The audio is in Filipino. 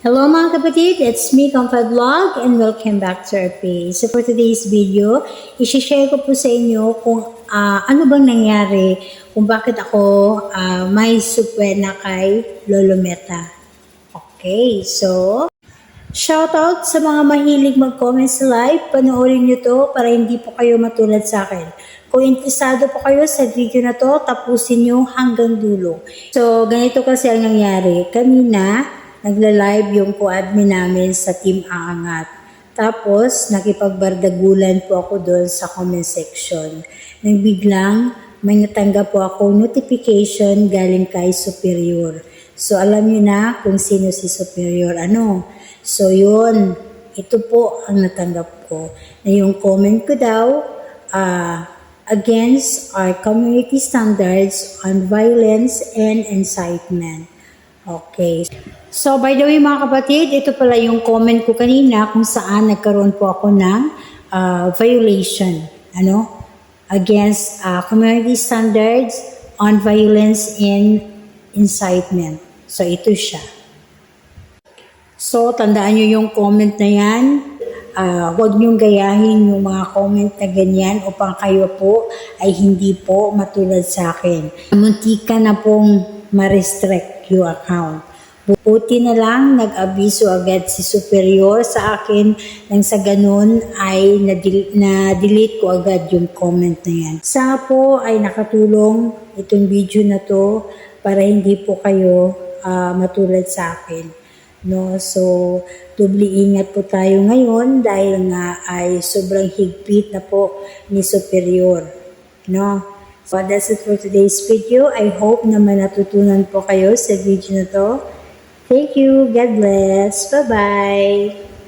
Hello mga kapatid, it's me, Comfort Vlog, and welcome back to our page. So for today's video, isi-share ko po sa inyo kung ah, ano bang nangyari, kung bakit ako ah, may supwena kay Lolo Meta. Okay, so Shoutout sa mga mahilig mag-comment sa live. Panoorin nyo to para hindi po kayo matulad sa akin. Kung interesado po kayo sa video na to, tapusin nyo hanggang dulo. So, ganito kasi ang nangyari. Kanina, nagla-live yung co-admin namin sa Team Aangat. Tapos, nakipagbardagulan po ako doon sa comment section. Nang biglang, may natanggap po ako notification galing kay Superior. So, alam niyo na kung sino si Superior. Ano? So, yun. Ito po ang natanggap ko. Na yung comment ko daw, ah, against our community standards on violence and incitement. Okay. So, by the way mga kapatid, ito pala yung comment ko kanina kung saan nagkaroon po ako ng ah, violation. Ano? Against ah, community standards on violence and incitement. So, ito siya. So, tandaan nyo yung comment na yan. Ah, huwag niyong gayahin yung mga comment na ganyan upang kayo po ay hindi po matulad sa akin. Muntika na pong ma-restrict yung account. Buti na lang nag-abiso agad si superior sa akin nang sa ganun ay na-delete ko agad yung comment na yan. Sa po ay nakatulong itong video na to para hindi po kayo ah, matulad sa akin. No, so dubli ingat po tayo ngayon dahil nga ay sobrang higpit na po ni superior. No? So that's it for today's video. I hope na may natutunan po kayo sa video na to. Thank you. God bless. Bye-bye.